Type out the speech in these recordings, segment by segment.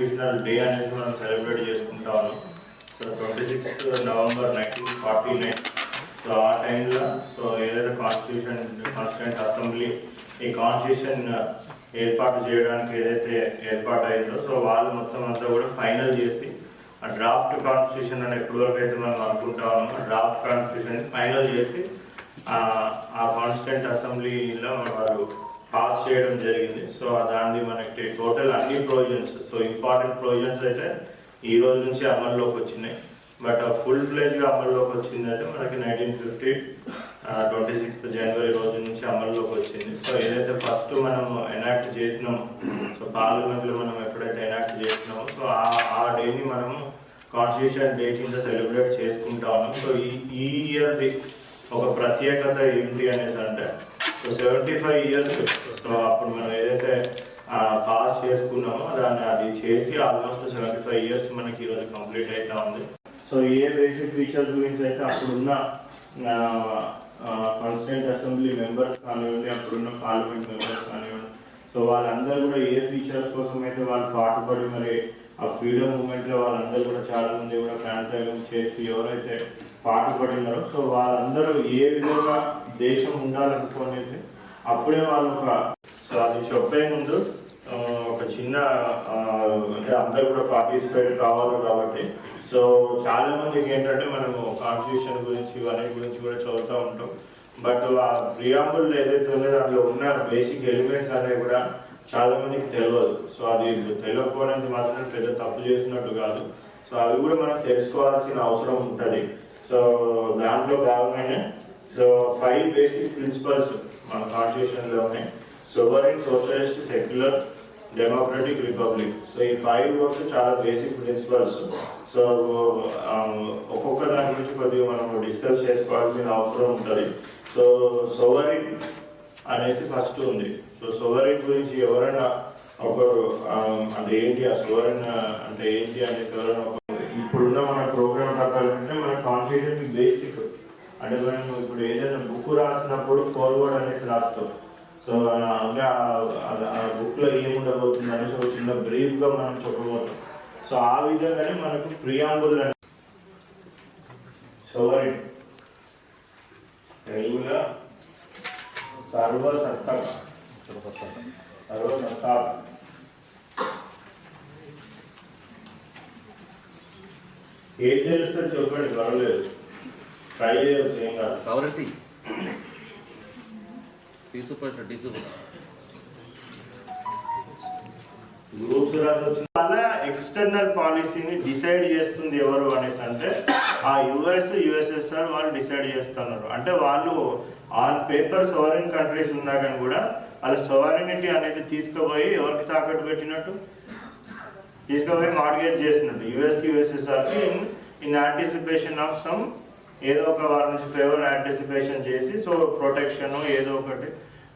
Constitutional day అనేది మనం celebrate చేసుకుంటా ఉన్నాం. So twenty sixth November nineteen forty nine so ఆ టైంలో సో ఏదైతే కాన్స్టిట్యూషన్ కాన్స్టిట్యూంట్ అసెంబ్లీ ఈ కాన్స్టిట్యూషన్ uh, ఏర్పాటు చేయడానికి ఏదైతే ఏర్పాటు అయిందో సో వాళ్ళు మొత్తం అంతా కూడా ఫైనల్ చేసి ఆ డ్రాఫ్ట్ కాన్స్టిట్యూషన్ అని ఎప్పటి వరకు అయితే మనం అనుకుంటా ఉన్నామో డ్రాఫ్ట్ కాన్స్టిట్యూషన్ ఫైనల్ చేసి ఆ ఆ కాన్స్టిట్యూంట్ అసెంబ్లీలో వాళ్ళు పాస్ చేయడం జరిగింది. సో దాన్ని మనకి టోటల్ అన్ని ప్రొవిజన్స్ సో ఇంపార్టెంట్ ప్రొవిజన్స్ అయితే ఈ రోజు నుంచి అమల్లోకి వచ్చినాయి. బట్ ఫుల్ ఫ్లెజ్గా అమల్లోకి వచ్చింది అయితే మనకి నైన్టీన్ ఫిఫ్టీ ట్వంటీ సిక్స్త్ జనవరి రోజు నుంచి అమల్లోకి వచ్చింది. సో ఏదైతే ఫస్ట్ మనం ఎనాక్ట్ చేసినాం సో పార్లమెంట్లో మనం ఎప్పుడైతే ఎనాక్ట్ చేసినామో సో ఆ డేని మనము కాన్స్టిట్యూషన్ డే కింద సెలబ్రేట్ చేసుకుంటా ఉన్నాం. సో ఈ ఈ ఇయర్ది ఒక ప్రత్యేకత ఏంటి అనేసి అంటే సెవెంటీ ఫైవ్ ఇయర్స్ సో అప్పుడు మనం ఏదైతే పాస్ చేసుకున్నామో దాన్ని అది చేసి ఆల్మోస్ట్ సెవెంటీ ఫైవ్ ఇయర్స్ మనకి ఈరోజు కంప్లీట్ అవుతా ఉంది. సో ఏ బేసిక్ ఫీచర్స్ గురించి అయితే అప్పుడున్న కాన్స్టిట్యూంట్ అసెంబ్లీ మెంబర్స్ కానివ్వండి అప్పుడున్న పార్లమెంట్ మెంబర్స్ కానివ్వండి సో వాళ్ళందరూ కూడా ఏ ఫీచర్స్ కోసం అయితే వాళ్ళు పాటుపడి మరి ఆ ఫ్రీడమ్ మూమెంట్లో వాళ్ళందరూ కూడా చాలా మంది కూడా ప్రాణత్యాగం చేసి ఎవరైతే పాటుపడినారు. సో వాళ్ళందరూ ఏ విధంగా దేశం ఉండాలనుకునేసి అప్పుడే వాళ్ళు ఒక సో అది చెప్పే ముందు ఒక చిన్న అంటే అందరూ కూడా పార్టిసిపేట్ కావాలి కాబట్టి. సో చాలా మందికి ఏంటంటే మనము కాన్స్టిట్యూషన్ గురించి ఇవన్నీ గురించి కూడా చదువుతూ ఉంటాం. బట్ ఆ ప్రియాంబుల్ ఏదైతే ఉందో దాంట్లో ఉన్న బేసిక్ ఎలిమెంట్స్ అనేవి కూడా చాలా మందికి తెలియదు సో అది తెలియకపోవడానికి మాత్రం పెద్ద తప్పు చేసినట్టు కాదు. సో అవి కూడా మనం తెలుసుకోవాల్సిన అవసరం ఉంటుంది. సో దాంట్లో భాగంగానే సో ఫైవ్ బేసిక్ ప్రిన్సిపల్స్ మన కాన్స్టిట్యూషన్లో ఉన్నాయి sovereign socialist secular democratic republic so ఈ ఫైవ్ వర్క్స్ చాలా బేసిక్ ప్రిన్సిపల్స్ సో ఒక్కొక్క దాని గురించి కొద్దిగా మనం డిస్కస్ చేసుకోవాల్సిన అవసరం ఉంటుంది. సో సోవరిన్ అనేసి ఫస్ట్ ఉంది. సో సోవరిన్ గురించి ఎవరైనా ఒకరు um, అంటే ఏంటి ఆ సోవరిన్ అంటే ఏంటి అనేసి ఎవరైనా ఇప్పుడున్న మన ప్రోగ్రామ్ ప్రకారం అంటే మన కాన్స్టిట్యూషన్ బేసిక్ అంటే మనం ఇప్పుడు ఏదైనా బుక్ రాసినప్పుడు ఫార్వర్డ్ అనేసి రాస్తాం. సో ఆ- అంటే ఆ బుక్లో ఏముండబోతుంది అనేసి ఒక చిన్న బ్రీఫ్గా మనం చెప్పబోతాం. సో ఆ విధంగానే మనకు ప్రియాంబుల్ సోవరిన్ తెలుగులో సర్వసత్తా సర్వసత్తా ఏం తెలుస్తుంది చెప్పండి పర్వాలేదు. ట్రై చేయవచ్చు ఏం కాదు. గ్రూప్స్ ఎక్స్టర్నల్ పాలసీని డిసైడ్ చేస్తుంది ఎవరు అనేసి అంటే ఆ యుఎస్ యుఎస్ఎస్ఆర్ వాళ్ళు డిసైడ్ చేస్తున్నారు. అంటే వాళ్ళు ఆన్ పేపర్ సోవరెన్ కంట్రీస్ ఉన్నా కానీ కూడా వాళ్ళ సోవరెనిటీ అనేది తీసుకుపోయి ఎవరికి తాకట్టు పెట్టినట్టు? తీసుకుపోయి మార్గేజ్ చేసినట్టు. యుఎస్కి వేసేసరికి in in anticipation of some ఏదో ఒక వారి నుంచి ఫేవర్ యాంటిసిపేషన్ చేసి సో ప్రొటెక్షన్ ఏదో ఒకటి.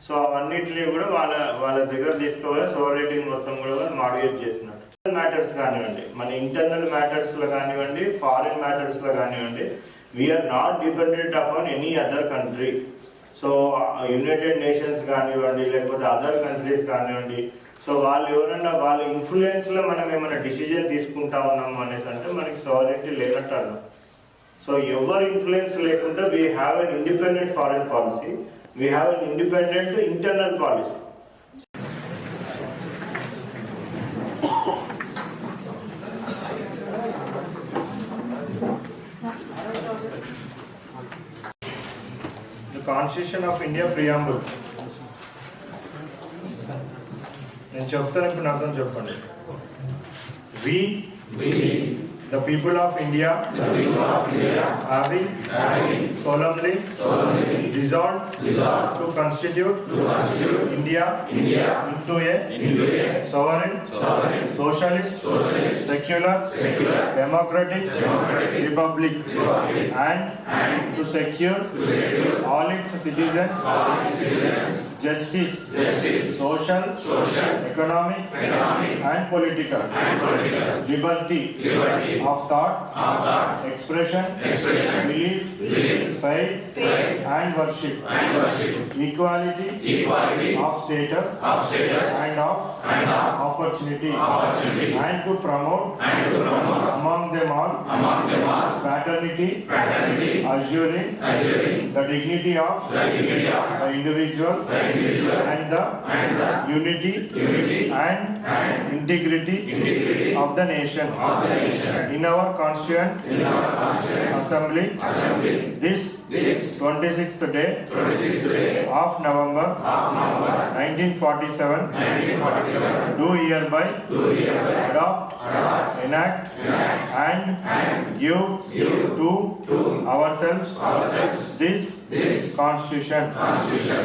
సో అవన్నిటిని కూడా వాళ్ళ వాళ్ళ దగ్గర తీసుకుపోయి సోవరెనిటీ మొత్తం కూడా వాళ్ళు మార్గేజ్ చేసినట్టు. మ్యాటర్స్ కానివ్వండి మన ఇంటర్నల్ మ్యాటర్స్లో కానివ్వండి ఫారిన్ మ్యాటర్స్లో కానివ్వండి we are not dependent upon any other country so United Nations కానివ్వండి లేకపోతే అదర్ కంట్రీస్ కానివ్వండి సో వాళ్ళు ఎవరైనా వాళ్ళ ఇన్ఫ్లుయెన్స్లో మనం ఏమైనా డిసిజన్ తీసుకుంటా ఉన్నాము అనేసి అంటే మనకి సావరెంటీ లేనట్టు అన్నాం సో ఎవరి ఇన్ఫ్లుయెన్స్ లేకుండా we have an independent foreign policy we have an independent internal policy The Constitution of India Preamble. నేను చెప్తాను ఇప్పుడు అర్థం చెప్పండి we the people of India having solemnly resolved to constitute India into a sovereign socialist secular democratic republic and to secure all its citizens justice, justice. Social, social. Economic, economic. And, political, and political, liberty, liberty. Of thought, of thought. Expression, expression. Belief, belief. Faith, faith. And, worship, and worship, equality, equality. Of status, of status. And of, and of. Opportunity, opportunity. And, to promote, and to promote. Among them all, among them all. Fraternity, fraternity. Assuring, assuring. The dignity of, the, dignity of. The individual, the and the, unity, unity and, integrity, of, the nation. In our Constituent, Assembly, this, 26th day, of November, 1947, do hereby, adopt, adopt enact, enact, and, and give, give to, to ourselves, ourselves this, this Constitution. Constitution.